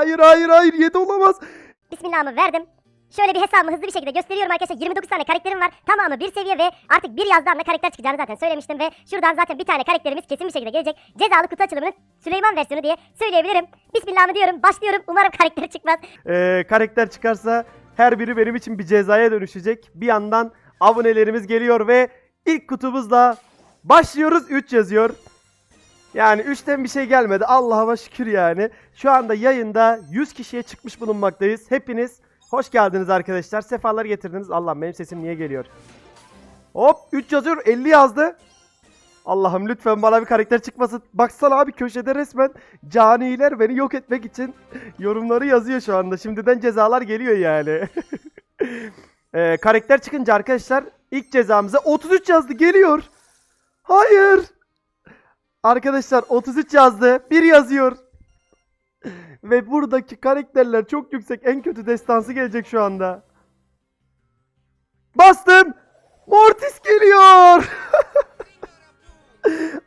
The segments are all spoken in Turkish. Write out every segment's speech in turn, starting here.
Hayır hayır hayır 7 olamaz. Bismillah'ımı verdim. Şöyle bir hesabımı hızlı bir şekilde gösteriyorum arkadaşlar. 29 tane karakterim var. Tamamı bir seviye ve artık bir yazdan da karakter çıkacağını zaten söylemiştim ve şuradan zaten bir tane karakterimiz kesin bir şekilde gelecek. Cezalı kutu açılımının Süleyman versiyonu diye söyleyebilirim. Bismillah'ımı diyorum. Başlıyorum. Umarım karakter çıkmaz. Ee, karakter çıkarsa her biri benim için bir cezaya dönüşecek. Bir yandan abonelerimiz geliyor ve ilk kutumuzla başlıyoruz 3 yazıyor. Yani 3'ten bir şey gelmedi. Allah'a şükür yani. Şu anda yayında 100 kişiye çıkmış bulunmaktayız. Hepiniz hoş geldiniz arkadaşlar. Sefalar getirdiniz. Allah'ım benim sesim niye geliyor? Hop 3 yazıyor 50 yazdı. Allah'ım lütfen bana bir karakter çıkmasın. Baksana abi köşede resmen caniler beni yok etmek için yorumları yazıyor şu anda. Şimdiden cezalar geliyor yani. Ee, karakter çıkınca arkadaşlar ilk cezamıza 33 yazdı geliyor. Hayır. Arkadaşlar 33 yazdı. Bir yazıyor. Ve buradaki karakterler çok yüksek. En kötü destansı gelecek şu anda. Bastım. Mortis geliyor.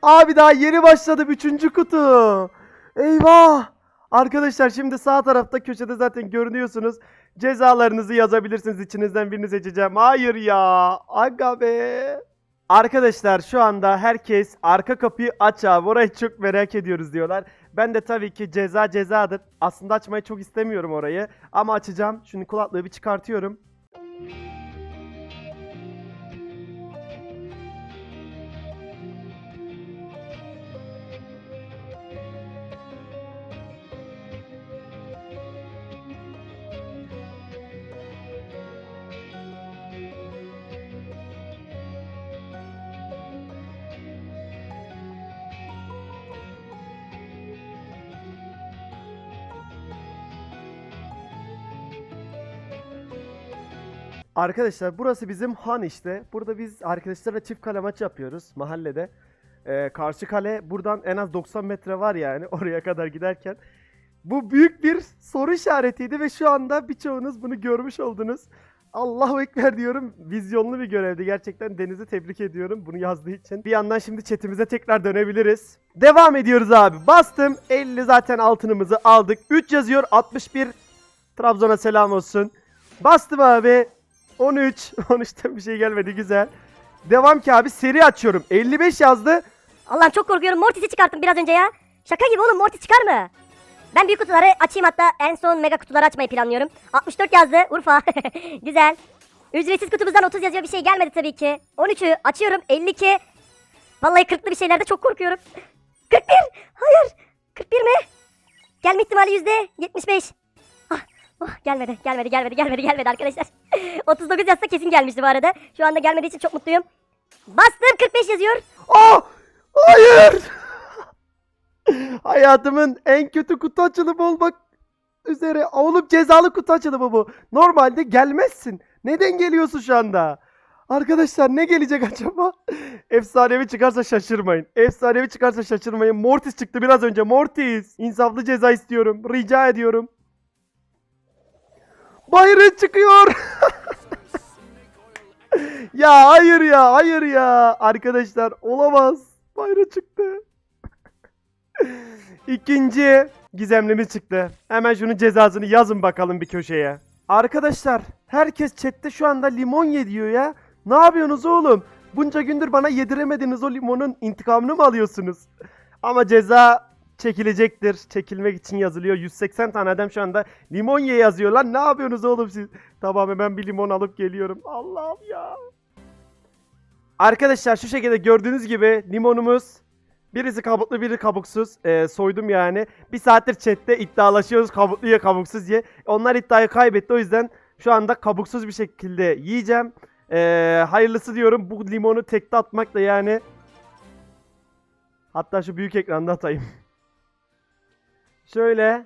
Abi daha yeni başladım. Üçüncü kutu. Eyvah. Arkadaşlar şimdi sağ tarafta köşede zaten görünüyorsunuz. Cezalarınızı yazabilirsiniz. İçinizden birini seçeceğim. Hayır ya. Aga be. Arkadaşlar şu anda herkes arka kapıyı aç abi. Orayı çok merak ediyoruz diyorlar. Ben de tabii ki ceza cezadır. Aslında açmayı çok istemiyorum orayı. Ama açacağım. Şimdi kulaklığı bir çıkartıyorum. Arkadaşlar burası bizim han işte. Burada biz arkadaşlarla çift kale maçı yapıyoruz mahallede. Ee, karşı kale buradan en az 90 metre var yani oraya kadar giderken. Bu büyük bir soru işaretiydi ve şu anda birçoğunuz bunu görmüş oldunuz. Allahu Ekber diyorum. Vizyonlu bir görevdi. Gerçekten Deniz'i tebrik ediyorum bunu yazdığı için. Bir yandan şimdi chatimize tekrar dönebiliriz. Devam ediyoruz abi. Bastım. 50 zaten altınımızı aldık. 3 yazıyor. 61. Trabzon'a selam olsun. Bastım abi. 13. 13'ten bir şey gelmedi. Güzel. Devam ki abi. Seri açıyorum. 55 yazdı. Allah'ım çok korkuyorum. Mortis'i çıkarttım biraz önce ya. Şaka gibi oğlum Mortis çıkar mı? Ben büyük kutuları açayım hatta en son mega kutuları açmayı planlıyorum. 64 yazdı Urfa. Güzel. Ücretsiz kutumuzdan 30 yazıyor bir şey gelmedi tabii ki. 13'ü açıyorum 52. Vallahi 40'lı bir şeylerde çok korkuyorum. 41. Hayır. 41 mi? Gelme ihtimali yüzde 75. Oh, gelmedi, gelmedi, gelmedi, gelmedi, gelmedi arkadaşlar. 39 yazsa kesin gelmişti bu arada. Şu anda gelmediği için çok mutluyum. Bastım 45 yazıyor. Aa! Hayır! Hayatımın en kötü kutu açılımı olmak üzere. Oğlum cezalı kutu açılımı bu. Normalde gelmezsin. Neden geliyorsun şu anda? Arkadaşlar ne gelecek acaba? Efsanevi çıkarsa şaşırmayın. Efsanevi çıkarsa şaşırmayın. Mortis çıktı biraz önce. Mortis. İnsaflı ceza istiyorum. Rica ediyorum. Byron çıkıyor. ya hayır ya hayır ya. Arkadaşlar olamaz. Byron çıktı. İkinci gizemlimiz çıktı. Hemen şunun cezasını yazın bakalım bir köşeye. Arkadaşlar herkes chatte şu anda limon ye diyor ya. Ne yapıyorsunuz oğlum? Bunca gündür bana yediremediğiniz o limonun intikamını mı alıyorsunuz? Ama ceza çekilecektir. Çekilmek için yazılıyor. 180 tane adam şu anda limon ye yazıyor lan. Ne yapıyorsunuz oğlum siz? Tamam hemen bir limon alıp geliyorum. Allah'ım ya. Arkadaşlar şu şekilde gördüğünüz gibi limonumuz Birisi kabuklu biri kabuksuz. Ee, soydum yani. Bir saattir chatte iddialaşıyoruz kabuklu ya kabuksuz diye. Onlar iddiayı kaybetti o yüzden şu anda kabuksuz bir şekilde yiyeceğim. Ee, hayırlısı diyorum. Bu limonu tekte atmak da yani. Hatta şu büyük ekranda atayım. Buraya.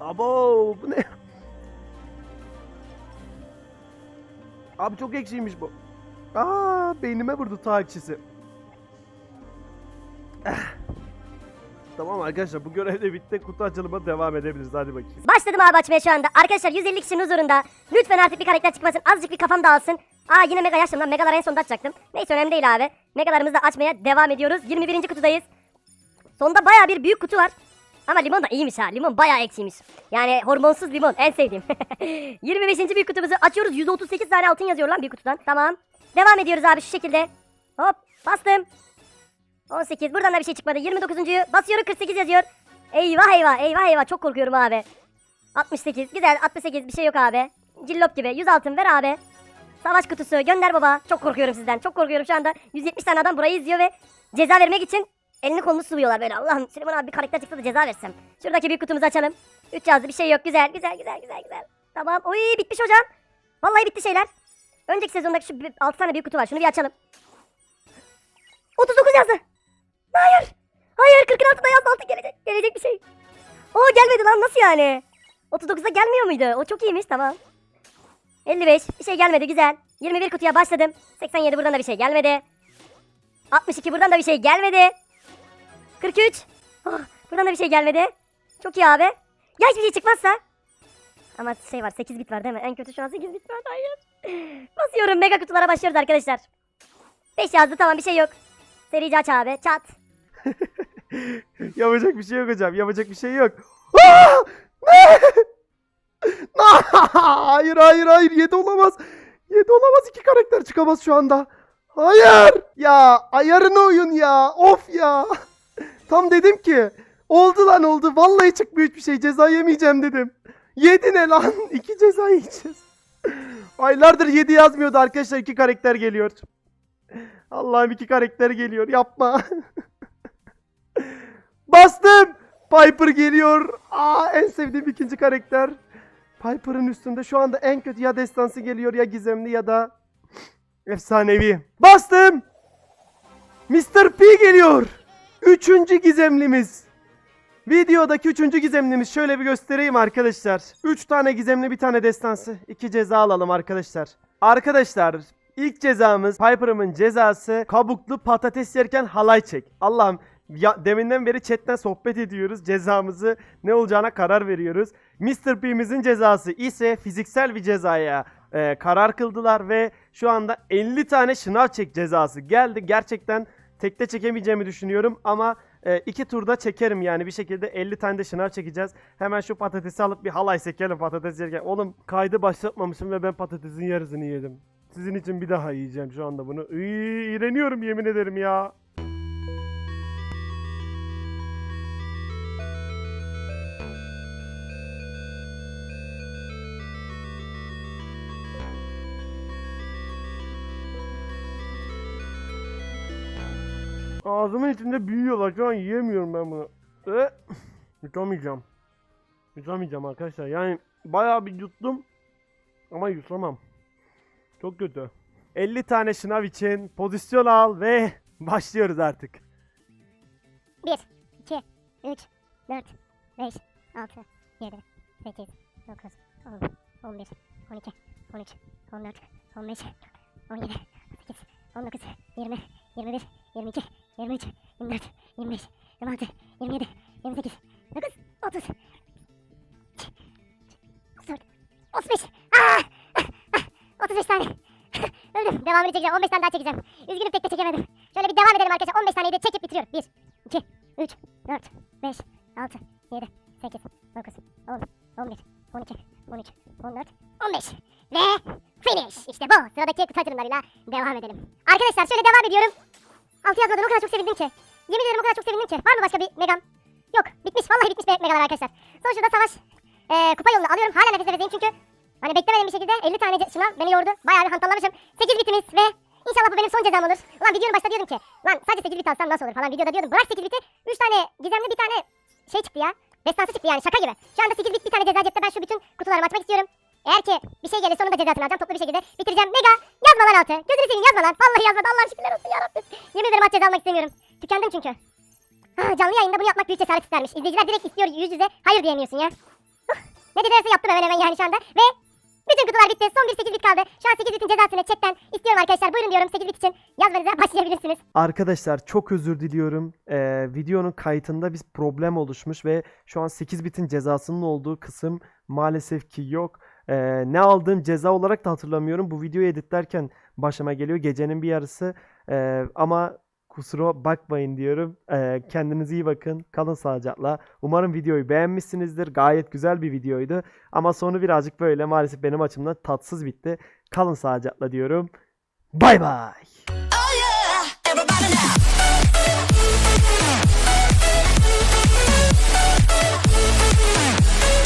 Abo bu ne? Abi çok ekşiymiş bu. Aa beynime vurdu ta ekşisi. Eh. Tamam arkadaşlar bu görev de bitti. Kutu açılıma devam edebiliriz. Hadi bakayım. Başladım abi açmaya şu anda. Arkadaşlar 150 kişinin huzurunda. Lütfen artık bir karakter çıkmasın. Azıcık bir kafam dağılsın. Aa yine mega yaştım lan. Megaları en sonunda açacaktım. Neyse önemli değil abi. Megalarımızı da açmaya devam ediyoruz. 21. kutudayız. Sonunda baya bir büyük kutu var. Ama limon da iyiymiş ha. Limon bayağı eksiymiş. Yani hormonsuz limon en sevdiğim. 25. büyük kutumuzu açıyoruz. 138 tane altın yazıyor lan büyük kutudan. Tamam. Devam ediyoruz abi şu şekilde. Hop bastım. 18 buradan da bir şey çıkmadı. 29.yu basıyorum 48 yazıyor. Eyvah eyvah eyvah eyvah çok korkuyorum abi. 68 güzel 68 bir şey yok abi. Cillop gibi 100 altın ver abi. Savaş kutusu gönder baba. Çok korkuyorum sizden. Çok korkuyorum şu anda. 170 tane adam burayı izliyor ve ceza vermek için elini kolunu sıvıyorlar böyle. Allah'ım Süleyman abi bir karakter çıksa da ceza versem. Şuradaki büyük kutumuzu açalım. 3 yazdı bir şey yok. Güzel güzel güzel güzel güzel. Tamam. Oy bitmiş hocam. Vallahi bitti şeyler. Önceki sezondaki şu 6 tane büyük kutu var. Şunu bir açalım. 39 yazdı. Hayır. Hayır 40'ın altında yazdı altı gelecek. Gelecek bir şey. Oo gelmedi lan nasıl yani? 39'da gelmiyor muydu? O çok iyiymiş tamam. 55 bir şey gelmedi güzel. 21 kutuya başladım. 87 buradan da bir şey gelmedi. 62 buradan da bir şey gelmedi. 43. Oh, buradan da bir şey gelmedi. Çok iyi abi. Ya hiçbir şey çıkmazsa? Ama şey var 8 bit var değil mi? En kötü şu an 8 bit var. Hayır. Basıyorum mega kutulara başlıyoruz arkadaşlar. 5 yazdı tamam bir şey yok. Serici aç abi çat. Yapacak bir şey yok hocam. Yapacak bir şey yok. Ne? hayır hayır hayır. 7 olamaz. 7 olamaz. iki karakter çıkamaz şu anda. Hayır. Ya ayarını oyun ya. Of ya. Tam dedim ki. Oldu lan oldu. Vallahi çıkmıyor hiçbir şey. Ceza yemeyeceğim dedim. 7 ne lan? 2 ceza yiyeceğiz. Aylardır 7 yazmıyordu arkadaşlar. iki karakter geliyor. Allah'ım iki karakter geliyor. Yapma. Bastım. Piper geliyor. Aa en sevdiğim ikinci karakter. Piper'ın üstünde şu anda en kötü ya destansı geliyor ya gizemli ya da efsanevi. Bastım. Mr. P geliyor. Üçüncü gizemlimiz. Videodaki üçüncü gizemlimiz şöyle bir göstereyim arkadaşlar. Üç tane gizemli bir tane destansı. iki ceza alalım arkadaşlar. Arkadaşlar ilk cezamız Piper'ımın cezası kabuklu patates yerken halay çek. Allah'ım ya, deminden beri chatten sohbet ediyoruz. Cezamızı ne olacağına karar veriyoruz. Mr. P'mizin cezası ise fiziksel bir cezaya e, karar kıldılar ve şu anda 50 tane şınav çek cezası geldi. Gerçekten tekte çekemeyeceğimi düşünüyorum ama e, iki turda çekerim yani bir şekilde 50 tane de şınav çekeceğiz. Hemen şu patatesi alıp bir halay sekelim patates yerken. Oğlum kaydı başlatmamışım ve ben patatesin yarısını yedim. Sizin için bir daha yiyeceğim şu anda bunu. Iy, iğreniyorum yemin ederim ya. Ağzımın içinde büyüyorlar. Şu an yiyemiyorum ben bunu. Ve yutamayacağım. Yutamayacağım arkadaşlar. Yani bayağı bir yuttum. Ama yutamam. Çok kötü. 50 tane şınav için pozisyon al ve başlıyoruz artık. 1, 2, 3, 4, 5, 6, 7, 8, 9, 10, 11, 12, 13, 14, 15, 17, 18, 19, 20, 21, 22, 23, 24, 25, 26, 27, 28, 9, 30, 34, 35, Aa! Ah! 35 tane. Öldüm. Devamını çekeceğim. 15 tane daha çekeceğim. Üzgünüm tek de çekemedim. Şöyle bir devam edelim arkadaşlar. 15 taneyi de çekip bitiriyorum. 1, 2, 3, 4, 5, 6, 7, 8, 9, 10, 11, 12, 13, 14, 15. Ve finish. İşte bu. Sıradaki kutu açılımlarıyla devam edelim. Arkadaşlar şöyle devam ediyorum. 6 yazmadan o kadar çok sevindim ki. Yemin ederim o kadar çok sevindim ki. Var mı başka bir megam? Yok. Bitmiş. Vallahi bitmiş be megalar arkadaşlar. Sonuçta savaş eee kupa yolunu alıyorum. Hala nefes nefeseyim çünkü Hani beklemediğim bir şekilde 50 tane şınav beni yordu. Bayağı bir hantallamışım. 8 bitimiz ve inşallah bu benim son cezam olur. Ulan videonun başta diyordum ki lan sadece 8 bit alsam nasıl olur falan videoda diyordum. Bırak 8 biti 3 tane gizemli bir tane şey çıktı ya. Destansı çıktı yani şaka gibi. Şu anda 8 bit bir tane ceza cepte ben şu bütün kutularımı açmak istiyorum. Eğer ki bir şey gelirse onun da cezasını alacağım. Toplu bir şekilde bitireceğim. Mega yazma lan altı. Gözünü seveyim yazma lan. Vallahi yazmadı. Allah'ım şükürler olsun yarabbim. Yemin ederim aç ceza almak istemiyorum. Tükendim çünkü. Ah, canlı yayında bunu yapmak büyük cesaret istermiş. İzleyiciler direkt istiyor yüz yüze. Hayır diyemiyorsun ya. Ne dedilerse yaptım hemen hemen yani şu anda. Ve Bütün kutular bitti. Son bir 8 bit kaldı. Şu an 8 bitin cezasını chatten istiyorum arkadaşlar. Buyurun diyorum 8 bit için. Yazmanıza başlayabilirsiniz. Arkadaşlar çok özür diliyorum. Ee, videonun kayıtında bir problem oluşmuş ve şu an 8 bitin cezasının olduğu kısım maalesef ki yok. Ee, ne aldığım ceza olarak da hatırlamıyorum. Bu videoyu editlerken başıma geliyor gecenin bir yarısı. Ee, ama kusura bakmayın diyorum. Ee, kendinize iyi bakın. Kalın sağlıcakla. Umarım videoyu beğenmişsinizdir. Gayet güzel bir videoydu. Ama sonu birazcık böyle maalesef benim açımdan tatsız bitti. Kalın sağlıcakla diyorum. Bay bay.